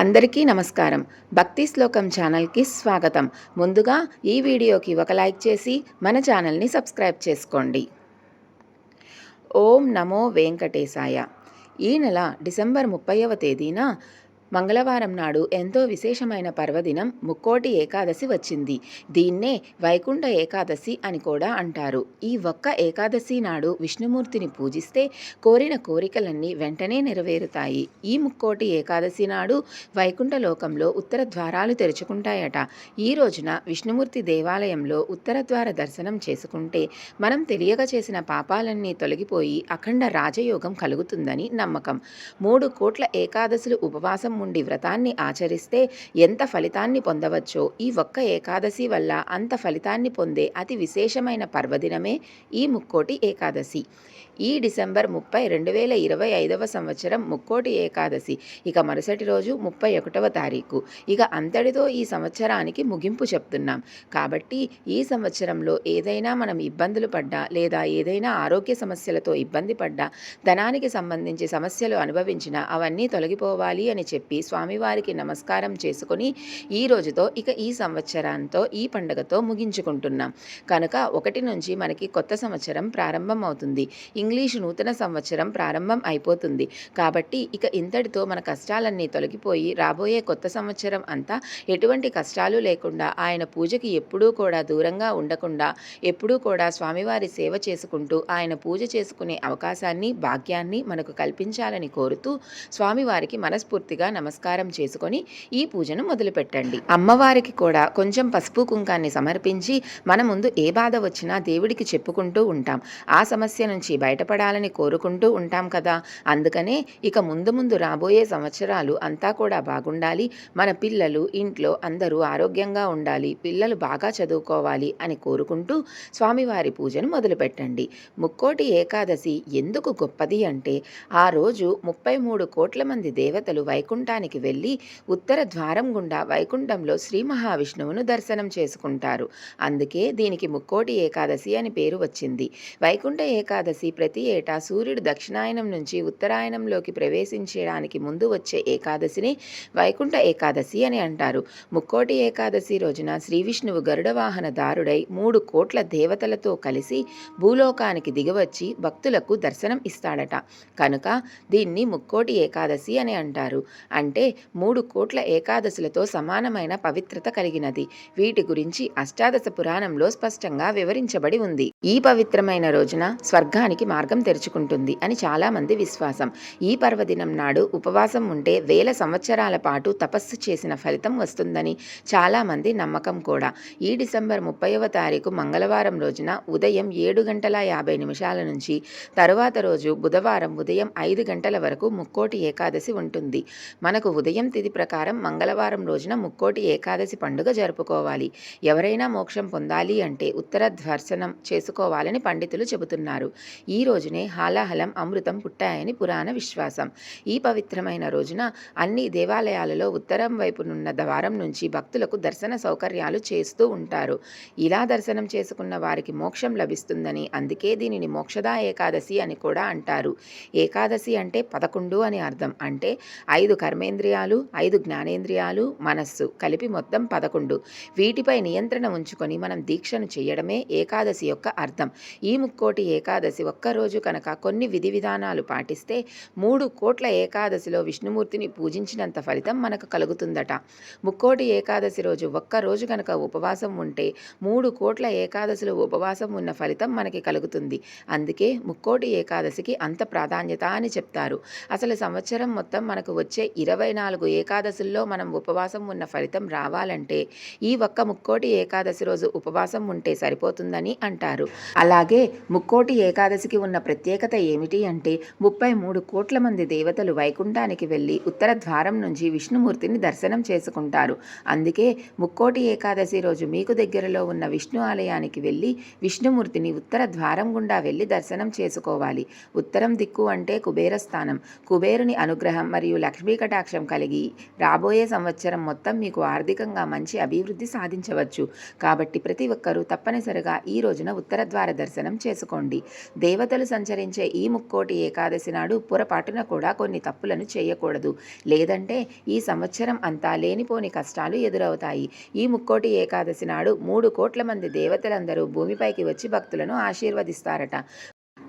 అందరికీ నమస్కారం. భక్తి శ్లోకం ఛానల్కి స్వాగతం. ముందుగా ఈ వీడియోకి ఒక లైక్ చేసి మన ఛానల్ని సబ్స్క్రైబ్ చేసుకోండి. ఓం నమో వెంకటేశాయ. ఈ నెల డిసెంబర్ ముప్పైవ తేదీన మంగళవారం నాడు ఎంతో విశేషమైన పర్వదినం ముక్కోటి ఏకాదశి వచ్చింది. దీన్నే వైకుంఠ ఏకాదశి అని కూడా అంటారు. ఈ ఒక్క ఏకాదశి నాడు విష్ణుమూర్తిని పూజిస్తే కోరిన కోరికలన్నీ వెంటనే నెరవేరుతాయి. ఈ ముక్కోటి ఏకాదశి నాడు వైకుంఠ లోకంలో ఉత్తర ద్వారాలు తెరుచుకుంటాయట. ఈ రోజున విష్ణుమూర్తి దేవాలయంలో ఉత్తర ద్వార దర్శనం చేసుకుంటే మనం తెలియక చేసిన పాపాలన్నీ తొలగిపోయి అఖండ రాజయోగం కలుగుతుందని నమ్మకం. మూడు కోట్ల ఏకాదశులు ఉపవాసం ఉండి వ్రతాన్ని ఆచరిస్తే ఎంత ఫలితాన్ని పొందవచ్చో ఈ ఒక్క ఏకాదశి వల్ల అంత ఫలితాన్ని పొందే అతి విశేషమైన పర్వదినమే ఈ ముక్కోటి ఏకాదశి. ఈ డిసెంబర్ ముప్పై రెండు వేల ఇరవై ఐదవ సంవత్సరం ముక్కోటి ఏకాదశి. ఇక మరుసటి రోజు ముప్పై ఒకటవ తారీఖు. ఇక అంతటితో ఈ సంవత్సరానికి ముగింపు చెప్తున్నాం. కాబట్టి ఈ సంవత్సరంలో ఏదైనా మనం ఇబ్బందులు పడ్డా లేదా ఏదైనా ఆరోగ్య సమస్యలతో ఇబ్బంది పడ్డా ధనానికి సంబంధించి సమస్యలు అనుభవించినా అవన్నీ తొలగిపోవాలి అని చెప్పి స్వామివారికి నమస్కారం చేసుకొని ఈ రోజుతో ఇక ఈ సంవత్సరంతో ఈ పండుగతో ముగించుకుంటున్నాం. కనుక ఒకటి నుంచి మనకి కొత్త సంవత్సరం ప్రారంభం అవుతుంది ఇంగ్లీష్ నూతన సంవత్సరం ప్రారంభం అయిపోతుంది. కాబట్టి ఇక ఇంతటితో మన కష్టాలన్నీ తొలగిపోయి రాబోయే కొత్త సంవత్సరం అంతా ఎటువంటి కష్టాలు లేకుండా ఆయన పూజకి ఎప్పుడూ కూడా దూరంగా ఉండకుండా ఎప్పుడూ కూడా స్వామివారి సేవ చేసుకుంటూ ఆయన పూజ చేసుకునే అవకాశాన్ని భాగ్యాన్ని మనకు కల్పించాలని కోరుతూ స్వామివారికి మనస్ఫూర్తిగా నమస్కారం చేసుకొని ఈ పూజను మొదలుపెట్టండి. అమ్మవారికి కూడా కొంచెం పసుపు కుంకాన్ని సమర్పించి మన ముందు ఏ బాధ వచ్చినా దేవుడికి చెప్పుకుంటూ ఉంటాం. ఆ సమస్య నుంచి బయటపడాలని కోరుకుంటూ ఉంటాం కదా. అందుకనే ఇక ముందు ముందు రాబోయే సంవత్సరాలు అంతా కూడా బాగుండాలి. మన పిల్లలు ఇంట్లో అందరూ ఆరోగ్యంగా ఉండాలి. పిల్లలు బాగా చదువుకోవాలి అని కోరుకుంటూ స్వామివారి పూజను మొదలుపెట్టండి. ముక్కోటి ఏకాదశి ఎందుకు గొప్పది అంటే ఆ రోజు ముప్పై మూడు కోట్ల మంది దేవతలు వైకుంఠ ప్రాంతానికి వెళ్ళి ఉత్తర ద్వారం గుండా వైకుంఠంలో శ్రీ మహావిష్ణువును దర్శనం చేసుకుంటారు. అందుకే దీనికి ముక్కోటి ఏకాదశి అని పేరు వచ్చింది. వైకుంఠ ఏకాదశి ప్రతి ఏటా సూర్యుడు దక్షిణాయనం నుంచి ఉత్తరాయణంలోకి ప్రవేశించడానికి ముందు వచ్చే ఏకాదశిని వైకుంఠ ఏకాదశి అని అంటారు. ముక్కోటి ఏకాదశి రోజున శ్రీ విష్ణువు గరుడ దారుడై మూడు కోట్ల దేవతలతో కలిసి భూలోకానికి దిగవచ్చి భక్తులకు దర్శనం ఇస్తాడట. కనుక దీన్ని ముక్కోటి ఏకాదశి అని అంటారు. అంటే మూడు కోట్ల ఏకాదశులతో సమానమైన పవిత్రత కలిగినది. వీటి గురించి అష్టాదశ పురాణంలో స్పష్టంగా వివరించబడి ఉంది. ఈ పవిత్రమైన రోజున స్వర్గానికి మార్గం తెరుచుకుంటుంది అని చాలామంది విశ్వాసం. ఈ పర్వదినం నాడు ఉపవాసం ఉంటే వేల సంవత్సరాల పాటు తపస్సు చేసిన ఫలితం వస్తుందని చాలామంది నమ్మకం కూడా. ఈ డిసెంబర్ ముప్పైవ తారీఖు మంగళవారం రోజున ఉదయం ఏడు గంటల యాభై నిమిషాల నుంచి తరువాత రోజు బుధవారం ఉదయం ఐదు గంటల వరకు ముక్కోటి ఏకాదశి ఉంటుంది. మనకు ఉదయం తిథి ప్రకారం మంగళవారం రోజున ముక్కోటి ఏకాదశి పండుగ జరుపుకోవాలి. ఎవరైనా మోక్షం పొందాలి అంటే ఉత్తర దర్శనం చేసుకోవాలని పండితులు చెబుతున్నారు. ఈ రోజునే హాలాహలం అమృతం పుట్టాయని పురాణ విశ్వాసం. ఈ పవిత్రమైన రోజున అన్ని దేవాలయాలలో ఉత్తరం వైపునున్న ద్వారం నుంచి భక్తులకు దర్శన సౌకర్యాలు చేస్తూ ఉంటారు. ఇలా దర్శనం చేసుకున్న వారికి మోక్షం లభిస్తుందని అందుకే దీనిని మోక్షదా ఏకాదశి అని కూడా అంటారు. ఏకాదశి అంటే పదకొండు అని అర్థం. అంటే ఐదు కర్మేంద్రియాలు ఐదు జ్ఞానేంద్రియాలు మనస్సు కలిపి మొత్తం పదకొండు. వీటిపై నియంత్రణ ఉంచుకొని మనం దీక్షను చేయడమే ఏకాదశి యొక్క అర్థం. ఈ ముక్కోటి ఏకాదశి ఒక్కరోజు కనుక కొన్ని విధి విధానాలు పాటిస్తే మూడు కోట్ల ఏకాదశిలో విష్ణుమూర్తిని పూజించినంత ఫలితం మనకు కలుగుతుందట. ముక్కోటి ఏకాదశి రోజు ఒక్కరోజు కనుక ఉపవాసం ఉంటే మూడు కోట్ల ఏకాదశిలో ఉపవాసం ఉన్న ఫలితం మనకి కలుగుతుంది. అందుకే ముక్కోటి ఏకాదశికి అంత ప్రాధాన్యత అని చెప్తారు. అసలు సంవత్సరం మొత్తం మనకు వచ్చే ఇరవై నాలుగు ఏకాదశుల్లో మనం ఉపవాసం ఉన్న ఫలితం రావాలంటే ఈ ఒక్క ముక్కోటి ఏకాదశి రోజు ఉపవాసం ఉంటే సరిపోతుందని అంటారు. అలాగే ముక్కోటి ఏకాదశికి ఉన్న ప్రత్యేకత ఏమిటి అంటే ముప్పై మూడు కోట్ల మంది దేవతలు వైకుంఠానికి వెళ్ళి ఉత్తర ద్వారం నుంచి విష్ణుమూర్తిని దర్శనం చేసుకుంటారు. అందుకే ముక్కోటి ఏకాదశి రోజు మీకు దగ్గరలో ఉన్న విష్ణు ఆలయానికి వెళ్ళి విష్ణుమూర్తిని ఉత్తర ద్వారం గుండా వెళ్ళి దర్శనం చేసుకోవాలి. ఉత్తరం దిక్కు అంటే కుబేర స్థానం. కుబేరుని అనుగ్రహం మరియు లక్ష్మీ కటాక్షం కలిగి రాబోయే సంవత్సరం మొత్తం మీకు ఆర్థికంగా మంచి అభివృద్ధి సాధించవచ్చు. కాబట్టి ప్రతి ఒక్కరూ తప్పనిసరిగా ఈ రోజున ఉత్తర ద్వార దర్శనం చేసుకోండి. దేవతలు సంచరించే ఈ ముక్కోటి ఏకాదశి నాడు పొరపాటున కూడా కొన్ని తప్పులను చేయకూడదు. లేదంటే ఈ సంవత్సరం అంతా లేనిపోని కష్టాలు ఎదురవుతాయి. ఈ ముక్కోటి ఏకాదశి నాడు మూడు కోట్ల మంది దేవతలందరూ భూమిపైకి వచ్చి భక్తులను ఆశీర్వదిస్తారట.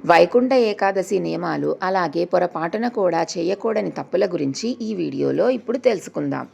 వైకుంఠ ఏకాదశి నియమాలు అలాగే పొరపాటున కూడా చేయకూడని తప్పుల గురించి ఈ వీడియోలో ఇప్పుడు తెలుసుకుందాం.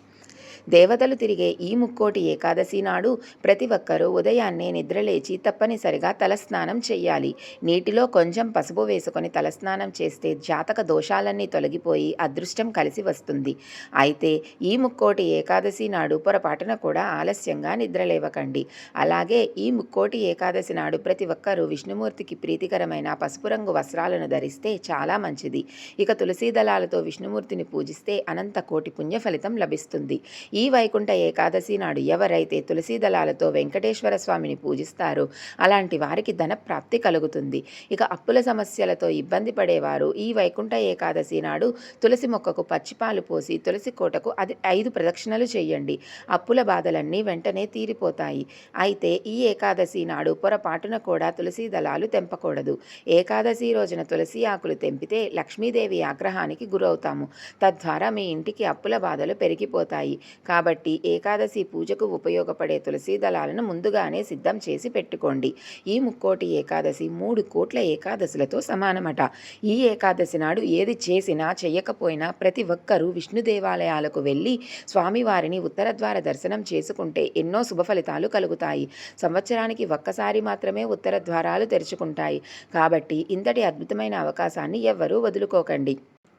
దేవతలు తిరిగే ఈ ముక్కోటి ఏకాదశి నాడు ప్రతి ఒక్కరూ ఉదయాన్నే నిద్రలేచి తప్పనిసరిగా తలస్నానం చేయాలి నీటిలో కొంచెం పసుపు వేసుకొని తలస్నానం చేస్తే జాతక దోషాలన్నీ తొలగిపోయి అదృష్టం కలిసి వస్తుంది. అయితే ఈ ముక్కోటి ఏకాదశి నాడు పొరపాటున కూడా ఆలస్యంగా నిద్రలేవకండి. అలాగే ఈ ముక్కోటి ఏకాదశి నాడు ప్రతి ఒక్కరూ విష్ణుమూర్తికి ప్రీతికరమైన పసుపు రంగు వస్త్రాలను ధరిస్తే చాలా మంచిది. ఇక తులసీ దళాలతో విష్ణుమూర్తిని పూజిస్తే అనంత కోటి పుణ్య ఫలితం లభిస్తుంది. ఈ వైకుంఠ ఏకాదశి నాడు ఎవరైతే తులసి దళాలతో వెంకటేశ్వర స్వామిని పూజిస్తారో అలాంటి వారికి ధన ప్రాప్తి కలుగుతుంది. ఇక అప్పుల సమస్యలతో ఇబ్బంది పడేవారు ఈ వైకుంఠ ఏకాదశి నాడు తులసి మొక్కకు పచ్చిపాలు పోసి తులసి కోటకు అది ఐదు ప్రదక్షిణలు చేయండి. అప్పుల బాధలన్నీ వెంటనే తీరిపోతాయి. అయితే ఈ ఏకాదశి నాడు పొరపాటున కూడా తులసి దళాలు తెంపకూడదు. ఏకాదశి రోజున తులసి ఆకులు తెంపితే లక్ష్మీదేవి ఆగ్రహానికి గురవుతాము. తద్వారా మీ ఇంటికి అప్పుల బాధలు పెరిగిపోతాయి. కాబట్టి ఏకాదశి పూజకు ఉపయోగపడే తులసి దళాలను ముందుగానే సిద్ధం చేసి పెట్టుకోండి. ఈ ముక్కోటి ఏకాదశి మూడు కోట్ల ఏకాదశులతో సమానమట. ఈ ఏకాదశి నాడు ఏది చేసినా చేయకపోయినా ప్రతి ఒక్కరూ విష్ణు దేవాలయాలకు వెళ్ళి స్వామివారిని ఉత్తరద్వార దర్శనం చేసుకుంటే ఎన్నో శుభ ఫలితాలు కలుగుతాయి. సంవత్సరానికి ఒక్కసారి మాత్రమే ఉత్తర ద్వారాలు తెరుచుకుంటాయి. కాబట్టి ఇంతటి అద్భుతమైన అవకాశాన్ని ఎవ్వరూ వదులుకోకండి.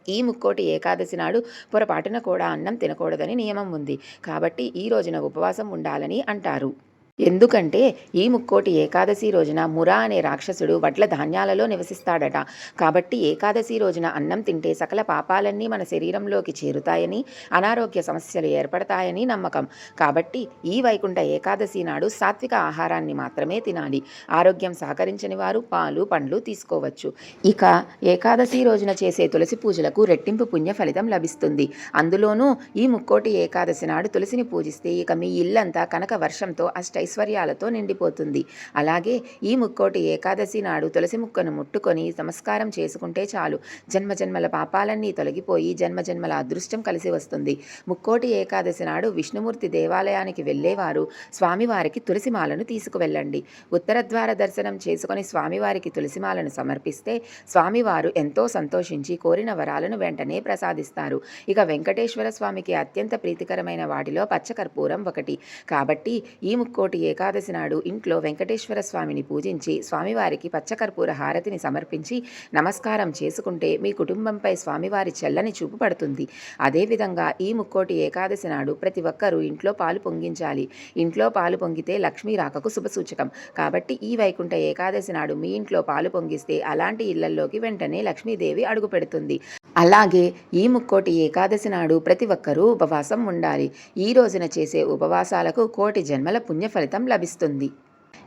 ఈ ముక్కోటి ఏకాదశి నాడు పొరపాటున కూడా అన్నం తినకూడదని నియమం ఉంది. కాబట్టి ఈ రోజున ఉపవాసం ఉండాలని అంటారు. ఎందుకంటే ఈ ముక్కోటి ఏకాదశి రోజున మురా అనే రాక్షసుడు వడ్ల ధాన్యాలలో నివసిస్తాడట. కాబట్టి ఏకాదశి రోజున అన్నం తింటే సకల పాపాలన్నీ మన శరీరంలోకి చేరుతాయని అనారోగ్య సమస్యలు ఏర్పడతాయని నమ్మకం. కాబట్టి ఈ వైకుంఠ ఏకాదశి నాడు సాత్విక ఆహారాన్ని మాత్రమే తినాలి. ఆరోగ్యం సహకరించని వారు పాలు పండ్లు తీసుకోవచ్చు. ఇక ఏకాదశి రోజున చేసే తులసి పూజలకు రెట్టింపు పుణ్య ఫలితం లభిస్తుంది. అందులోనూ ఈ ముక్కోటి ఏకాదశి నాడు తులసిని పూజిస్తే ఇక మీ ఇల్లంతా కనక వర్షంతో అష్టై ఐశ్వర్యాలతో నిండిపోతుంది. అలాగే ఈ ముక్కోటి ఏకాదశి నాడు తులసి ముక్కను ముట్టుకొని నమస్కారం చేసుకుంటే చాలు. జన్మజన్మల పాపాలన్నీ తొలగిపోయి జన్మజన్మల అదృష్టం కలిసి వస్తుంది. ముక్కోటి ఏకాదశి నాడు విష్ణుమూర్తి దేవాలయానికి వెళ్ళేవారు. స్వామివారికి తులసిమాలను తీసుకువెళ్ళండి. ఉత్తరద్వార దర్శనం చేసుకుని స్వామివారికి తులసిమాలను సమర్పిస్తే స్వామివారు ఎంతో సంతోషించి కోరిన వరాలను వెంటనే ప్రసాదిస్తారు. ఇక వెంకటేశ్వర స్వామికి అత్యంత ప్రీతికరమైన వాటిలో పచ్చకర్పూరం ఒకటి. కాబట్టి ఈ ముక్కోటి ఏకాదశి నాడు ఇంట్లో వెంకటేశ్వర స్వామిని పూజించి స్వామివారికి పచ్చకర్పూర హారతిని సమర్పించి నమస్కారం చేసుకుంటే మీ కుటుంబంపై స్వామివారి చెల్లని చూపు పడుతుంది. అదేవిధంగా ఈ ముక్కోటి ఏకాదశి నాడు ప్రతి ఒక్కరూ ఇంట్లో పాలు పొంగించాలి. ఇంట్లో పాలు పొంగితే లక్ష్మీ రాకకు శుభసూచకం. కాబట్టి ఈ వైకుంఠ ఏకాదశి నాడు మీ ఇంట్లో పాలు పొంగిస్తే అలాంటి ఇళ్ళల్లోకి వెంటనే లక్ష్మీదేవి అడుగు పెడుతుంది. అలాగే ఈ ముక్కోటి ఏకాదశి నాడు ప్రతి ఒక్కరూ ఉపవాసం ఉండాలి. ఈ రోజున చేసే ఉపవాసాలకు కోటి జన్మల పుణ్య ఫలితం లభిస్తుంది.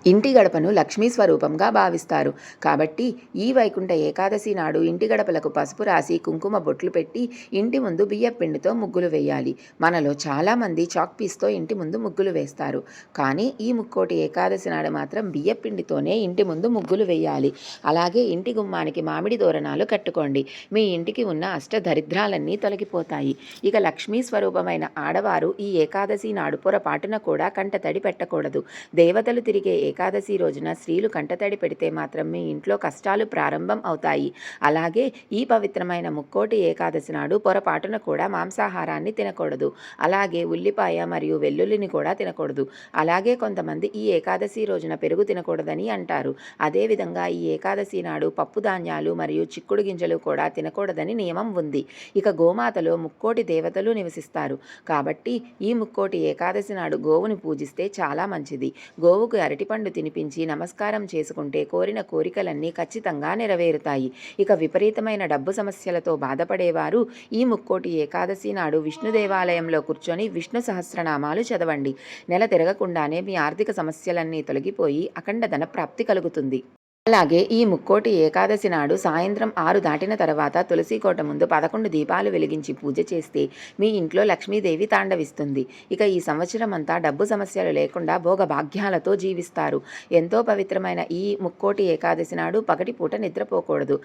ఇంటి గడపను లక్ష్మీ స్వరూపంగా భావిస్తారు. కాబట్టి ఈ వైకుంఠ ఏకాదశి నాడు ఇంటి గడపలకు పసుపు రాసి కుంకుమ బొట్లు పెట్టి ఇంటి ముందు బియ్యపిండితో ముగ్గులు వేయాలి. మనలో చాలామంది చాక్ పీస్తో ఇంటి ముందు ముగ్గులు వేస్తారు. కానీ ఈ ముక్కోటి ఏకాదశి నాడు మాత్రం బియ్యపిండితోనే ఇంటి ముందు ముగ్గులు వేయాలి. అలాగే ఇంటి గుమ్మానికి మామిడి తోరణాలు కట్టుకోండి. మీ ఇంటికి ఉన్న అష్ట దరిద్రాలన్నీ తొలగిపోతాయి. ఇక లక్ష్మీ స్వరూపమైన ఆడవారు ఈ ఏకాదశి నాడు పొరపాటున కూడా కంటతడి పెట్టకూడదు. దేవతలు తిరిగే ఏకాదశి రోజున స్త్రీలు కంటతడి పెడితే మాత్రం మీ ఇంట్లో కష్టాలు ప్రారంభం అవుతాయి. అలాగే ఈ పవిత్రమైన ముక్కోటి ఏకాదశి నాడు పొరపాటున కూడా మాంసాహారాన్ని తినకూడదు. అలాగే ఉల్లిపాయ మరియు వెల్లుల్లిని కూడా తినకూడదు. అలాగే కొంతమంది ఈ ఏకాదశి రోజున పెరుగు తినకూడదని అంటారు. అదేవిధంగా ఈ ఏకాదశి నాడు పప్పు ధాన్యాలు మరియు చిక్కుడు గింజలు కూడా తినకూడదని నియమం ఉంది. ఇక గోమాతలో ముక్కోటి దేవతలు నివసిస్తారు. కాబట్టి ఈ ముక్కోటి ఏకాదశి నాడు గోవుని పూజిస్తే చాలా మంచిది. గోవుకు అరటిపండు పండు తినిపించి నమస్కారం చేసుకుంటే కోరిన కోరికలన్నీ ఖచ్చితంగా నెరవేరుతాయి. ఇక విపరీతమైన డబ్బు సమస్యలతో బాధపడేవారు ఈ ముక్కోటి ఏకాదశి నాడు విష్ణు దేవాలయంలో కూర్చొని విష్ణు సహస్రనామాలు చదవండి. నెల తిరగకుండానే మీ ఆర్థిక సమస్యలన్నీ తొలగిపోయి అఖండ ధన ప్రాప్తి కలుగుతుంది. అలాగే ఈ ముక్కోటి ఏకాదశి నాడు సాయంత్రం ఆరు దాటిన తర్వాత తులసి కోట ముందు పదకొండు దీపాలు వెలిగించి పూజ చేస్తే మీ ఇంట్లో లక్ష్మీదేవి తాండవిస్తుంది. ఇక ఈ సంవత్సరం అంతా డబ్బు సమస్యలు లేకుండా భోగభాగ్యాలతో జీవిస్తారు. ఎంతో పవిత్రమైన ఈ ముక్కోటి ఏకాదశి నాడు పగటిపూట నిద్రపోకూడదు.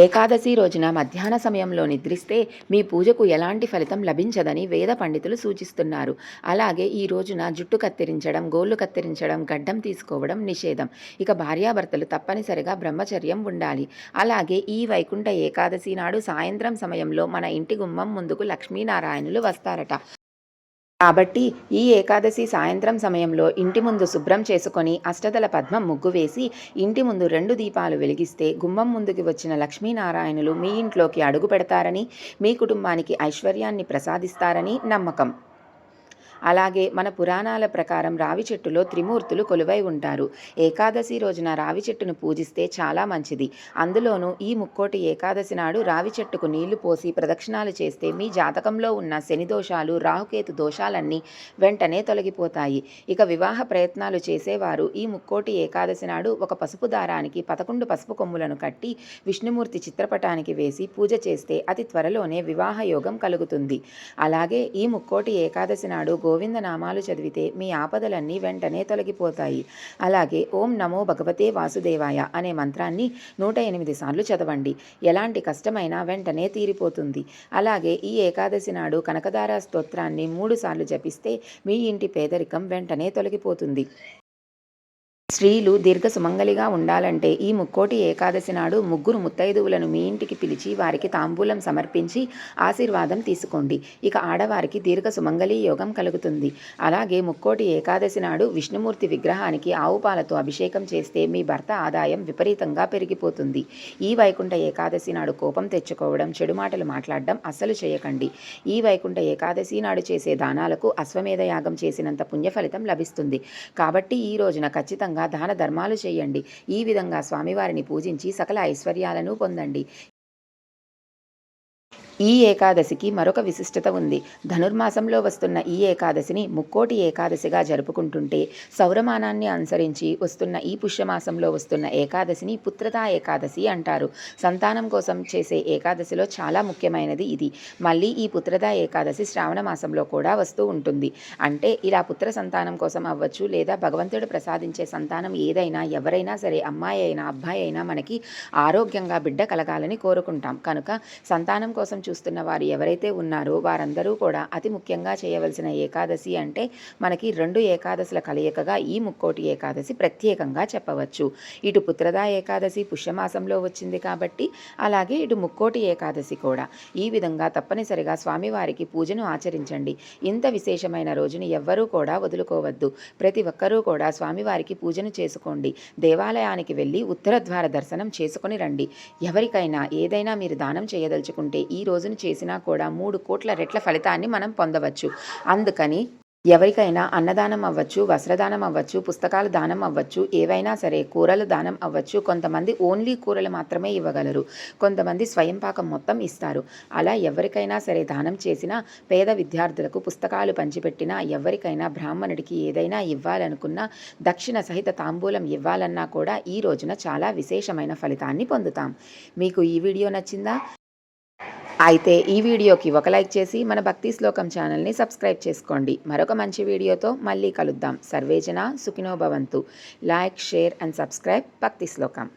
ఏకాదశి రోజున మధ్యాహ్న సమయంలో నిద్రిస్తే మీ పూజకు ఎలాంటి ఫలితం లభించదని వేద పండితులు సూచిస్తున్నారు. అలాగే ఈ రోజున జుట్టు కత్తిరించడం గోళ్ళు కత్తిరించడం గడ్డం తీసుకోవడం నిషేధం. ఇక భార్యాభర్తలు తప్పనిసరిగా బ్రహ్మచర్యం ఉండాలి. అలాగే ఈ వైకుంఠ ఏకాదశి నాడు సాయంత్రం సమయంలో మన ఇంటి గుమ్మం ముందుకు లక్ష్మీనారాయణులు వస్తారట. కాబట్టి ఈ ఏకాదశి సాయంత్రం సమయంలో ఇంటి ముందు శుభ్రం చేసుకొని అష్టదల పద్మం ముగ్గు వేసి ఇంటి ముందు రెండు దీపాలు వెలిగిస్తే గుమ్మం ముందుకి వచ్చిన లక్ష్మీనారాయణులు మీ ఇంట్లోకి అడుగు పెడతారని మీ కుటుంబానికి ఐశ్వర్యాన్ని ప్రసాదిస్తారని నమ్మకం. అలాగే మన పురాణాల ప్రకారం రావి చెట్టులో త్రిమూర్తులు కొలువై ఉంటారు. ఏకాదశి రోజున రావి చెట్టును పూజిస్తే చాలా మంచిది. అందులోనూ ఈ ముక్కోటి ఏకాదశి నాడు రావి చెట్టుకు నీళ్ళు పోసి ప్రదక్షిణాలు చేస్తే మీ జాతకంలో ఉన్న శని దోషాలు రాహుకేతు దోషాలన్నీ వెంటనే తొలగిపోతాయి. ఇక వివాహ ప్రయత్నాలు చేసేవారు ఈ ముక్కోటి ఏకాదశి నాడు ఒక పసుపు దారానికి పదకొండు పసుపు కొమ్ములను కట్టి విష్ణుమూర్తి చిత్రపటానికి వేసి పూజ చేస్తే అతి త్వరలోనే వివాహ యోగం కలుగుతుంది. అలాగే ఈ ముక్కోటి ఏకాదశి నాడు గో నామాలు చదివితే మీ ఆపదలన్నీ వెంటనే తొలగిపోతాయి. అలాగే ఓం నమో భగవతే వాసుదేవాయ అనే మంత్రాన్ని నూట ఎనిమిది సార్లు చదవండి. ఎలాంటి కష్టమైనా వెంటనే తీరిపోతుంది. అలాగే ఈ ఏకాదశి నాడు కనకదార స్తోత్రాన్ని మూడు సార్లు జపిస్తే మీ ఇంటి పేదరికం వెంటనే తొలగిపోతుంది. స్త్రీలు దీర్ఘ సుమంగలిగా ఉండాలంటే ఈ ముక్కోటి ఏకాదశి నాడు ముగ్గురు ముత్తైదువులను మీ ఇంటికి పిలిచి వారికి తాంబూలం సమర్పించి ఆశీర్వాదం తీసుకోండి. ఇక ఆడవారికి దీర్ఘ సుమంగళి యోగం కలుగుతుంది. అలాగే ముక్కోటి ఏకాదశి నాడు విష్ణుమూర్తి విగ్రహానికి ఆవు పాలతో అభిషేకం చేస్తే మీ భర్త ఆదాయం విపరీతంగా పెరిగిపోతుంది. ఈ వైకుంఠ ఏకాదశి నాడు కోపం తెచ్చుకోవడం చెడు మాటలు మాట్లాడడం అస్సలు చేయకండి. ఈ వైకుంఠ ఏకాదశి నాడు చేసే దానాలకు అశ్వమేధ యాగం చేసినంత పుణ్యఫలితం లభిస్తుంది. కాబట్టి ఈ రోజున ఖచ్చితంగా దాన ధర్మాలు చేయండి. ఈ విధంగా స్వామివారిని పూజించి సకల ఐశ్వర్యాలను పొందండి. ఈ ఏకాదశికి మరొక విశిష్టత ఉంది. ధనుర్మాసంలో వస్తున్న ఈ ఏకాదశిని ముక్కోటి ఏకాదశిగా జరుపుకుంటుంటే సౌరమానాన్ని అనుసరించి వస్తున్న ఈ పుష్యమాసంలో వస్తున్న ఏకాదశిని పుత్రతా ఏకాదశి అంటారు. సంతానం కోసం చేసే ఏకాదశిలో చాలా ముఖ్యమైనది ఇది. మళ్ళీ ఈ పుత్రతా ఏకాదశి శ్రావణ మాసంలో కూడా వస్తూ ఉంటుంది. అంటే ఇలా పుత్ర సంతానం కోసం అవ్వచ్చు లేదా భగవంతుడు ప్రసాదించే సంతానం ఏదైనా ఎవరైనా సరే అమ్మాయి అయినా అబ్బాయి అయినా మనకి ఆరోగ్యంగా బిడ్డ కలగాలని కోరుకుంటాం. కనుక సంతానం కోసం చూస్తున్న వారు ఎవరైతే ఉన్నారో వారందరూ కూడా అతి ముఖ్యంగా చేయవలసిన ఏకాదశి అంటే మనకి రెండు ఏకాదశుల కలయికగా ఈ ముక్కోటి ఏకాదశి ప్రత్యేకంగా చెప్పవచ్చు. ఇటు పుత్రదా ఏకాదశి పుష్యమాసంలో వచ్చింది కాబట్టి అలాగే ఇటు ముక్కోటి ఏకాదశి కూడా. ఈ విధంగా తప్పనిసరిగా స్వామివారికి పూజను ఆచరించండి. ఇంత విశేషమైన రోజును ఎవ్వరూ కూడా వదులుకోవద్దు. ప్రతి ఒక్కరూ కూడా స్వామివారికి పూజను చేసుకోండి. దేవాలయానికి వెళ్ళి ఉత్తర ద్వార దర్శనం చేసుకుని రండి. ఎవరికైనా ఏదైనా మీరు దానం చేయదలుచుకుంటే ఈ రోజును చేసినా కూడా మూడు కోట్ల రెట్ల ఫలితాన్ని మనం పొందవచ్చు. అందుకని ఎవరికైనా అన్నదానం అవ్వచ్చు వస్త్రదానం అవ్వచ్చు పుస్తకాలు దానం అవ్వచ్చు ఏవైనా సరే కూరలు దానం అవ్వచ్చు. కొంతమంది ఓన్లీ కూరలు మాత్రమే ఇవ్వగలరు. కొంతమంది స్వయం పాకం మొత్తం ఇస్తారు. అలా ఎవరికైనా సరే దానం చేసినా పేద విద్యార్థులకు పుస్తకాలు పంచిపెట్టినా ఎవరికైనా బ్రాహ్మణుడికి ఏదైనా ఇవ్వాలనుకున్నా దక్షిణ సహిత తాంబూలం ఇవ్వాలన్నా కూడా ఈ రోజున చాలా విశేషమైన ఫలితాన్ని పొందుతాం. మీకు ఈ వీడియో నచ్చిందా? అయితే ఈ వీడియోకి ఒక లైక్ చేసి మన భక్తి శ్లోకం ఛానల్ని సబ్స్క్రైబ్ చేసుకోండి. మరొక మంచి వీడియోతో మళ్ళీ కలుద్దాం. సర్వేజన Sukhinobhavantu like share and subscribe భక్తి శ్లోకం.